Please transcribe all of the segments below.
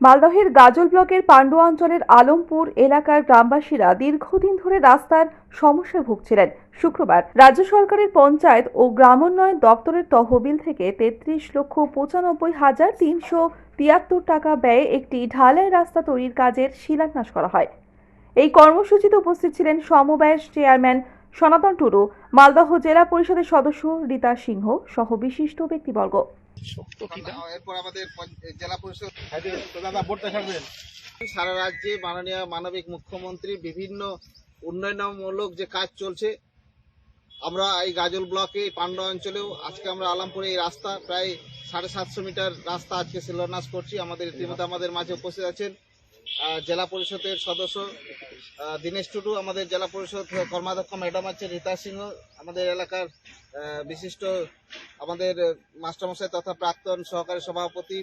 মালদহের গাজল ব্লকের পাণ্ডু অঞ্চলের আলমপুর এলাকার গ্রামবাসীরা দীর্ঘদিন ধরে রাস্তার সমস্যায় ভুগছিলেন। শুক্রবার রাজ্য সরকারের পঞ্চায়েত ও গ্রামোন্নয়ন দপ্তরের তহবিল থেকে তেত্রিশ লক্ষ পঁচানব্বই হাজার তিনশো তিয়াত্তর টাকা ব্যয়ে একটি ঢালাই রাস্তা তৈরির কাজের শিলান্যাস করা হয়। এই কর্মসূচিতে উপস্থিত ছিলেন সমবায়ের চেয়ারম্যান সনাতন টুডু, মালদহ জেলা পরিষদের সদস্য রীতা সিংহ সহ বিশিষ্ট ব্যক্তিবর্গ। এরপর আমাদের জেলা পরিষদ দাদা ভোটটা ছাড়বেন সারা রাজ্যে মাননীয় মানবিক মুখ্যমন্ত্রী বিভিন্ন উন্নয়নমূলক যে কাজ চলছে আমরা এই গাজল ব্লকে পান্ডা অঞ্চলেও আজকে আমরা আলামপুরে এই রাস্তা প্রায় সাড়ে সাতশো মিটার রাস্তা আজকে শিলান্যাস করছি। আমাদের ইতিমধ্যে আমাদের মাঝে উপস্থিত আছেন জেলা পরিষদের সদস্য দীনেশ টুডু আমাদের জেলা পরিষদ কর্মাধ্যক্ষ ম্যাডাম আছে রীতা সিংহ আমাদের এলাকার বিশিষ্ট আমাদের মাস্টারমশাই তথা প্রাক্তন সহকারী সভাপতি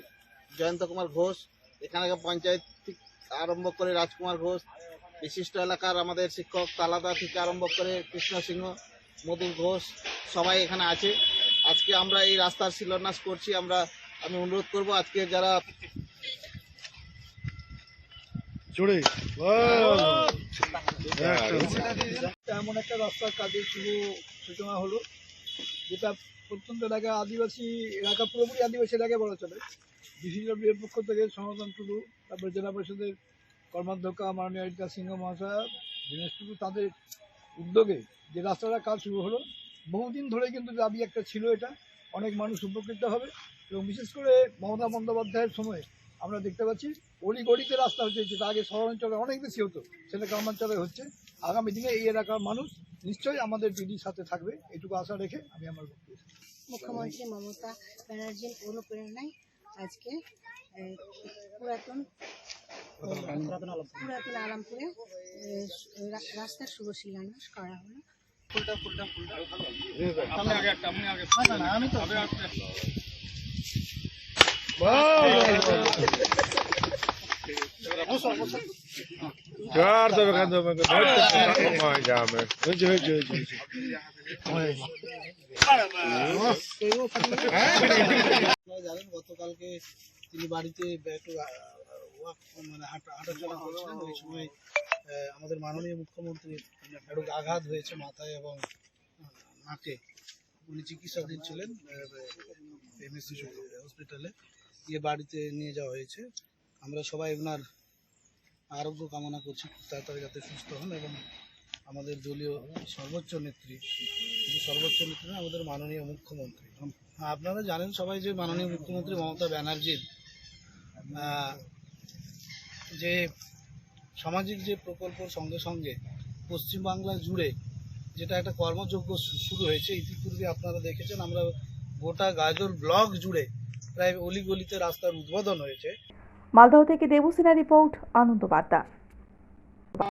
জয়ন্ত কুমার ঘোষ এখানে পঞ্চায়েত থেকে আরম্ভ করে রাজকুমার ঘোষ বিশিষ্ট এলাকার আমাদের শিক্ষক তালাদা থেকে আরম্ভ করে কৃষ্ণ সিংহ মধু ঘোষ সবাই এখানে আছে। আজকে আমরা এই রাস্তার শিলান্যাস করছি আমরা আমি অনুরোধ করব আজকে যারা জোরে এমন একটা রাস্তার কাজের শুভ সূচনা হলো। যেটা প্রত্যন্ত এলাকা আদিবাসী এলাকা, পুরোপুরি আদিবাসী এলাকায় বলা চলে। ডিসিডব্লিউ এর পক্ষ থেকে সনাতন টুডু, তারপরে জেলা পরিষদের কর্মাধ্যক্ষ মাননীয় রিতা সিংহ মহাশয়, দীনেশ টুডু, তাদের উদ্যোগে যে রাস্তাটার কাজ শুরু হলো, বহুদিন ধরে কিন্তু দাবি একটা ছিল এটা, অনেক মানুষ উপকৃত হবে এবং বিশেষ করে মমতা বন্দ্যোপাধ্যায়ের সময় আমরা দেখতে পাচ্ছি অলি রাস্তা হচ্ছে, যেটা আগে শহরাঞ্চলে অনেক বেশি হতো, সেটা গ্রামাঞ্চলে হচ্ছে। আগামী দিনে এই এলাকার মানুষ নিশ্চয়ই আমাদের দিদির সাথে থাকবে এটুকু আশা রেখে আমি আমার বক্তব্য। মুখ্যমন্ত্রী মমতা ব্যানার্জির অনুপ্রেরণায় আজকে পুরাতন পুরাতন আরামপুরে রাস্তার শুভ শিলান্যাস করা হলো। গতকালকে তিনি বাড়িতে একটু মানে হাঁটা হাঁটাচলা করছিলেন ওই সময় আমাদের মাননীয় মুখ্যমন্ত্রী একটু আঘাত হয়েছে মাথায় এবং নাকে উনি চিকিৎসাধীন ছিলেন হসপিটালে গিয়ে বাড়িতে নিয়ে যাওয়া হয়েছে আমরা সবাই ওনার আরোগ্য কামনা করছি তাড়াতাড়ি যাতে সুস্থ হন এবং আমাদের দলীয় সর্বোচ্চ নেত্রী সর্বোচ্চ নেত্রী আমাদের মাননীয় মুখ্যমন্ত্রী। হ্যাঁ, আপনারা জানেন সবাই যে মাননীয় মুখ্যমন্ত্রী মমতা ব্যানার্জির যে সামাজিক যে প্রকল্প সঙ্গে সঙ্গে পশ্চিমবাংলা জুড়ে যেটা একটা কর্মযোগ্য শুরু হয়েছে ইতিপূর্বে আপনারা দেখেছেন আমরা গোটা গাজল ব্লক জুড়ে প্রায় অলিগলিতে রাস্তার উদ্বোধন হয়েছে। মালদহ থেকে দেবসেনা রিপোর্ট আনন্দ বার্তা।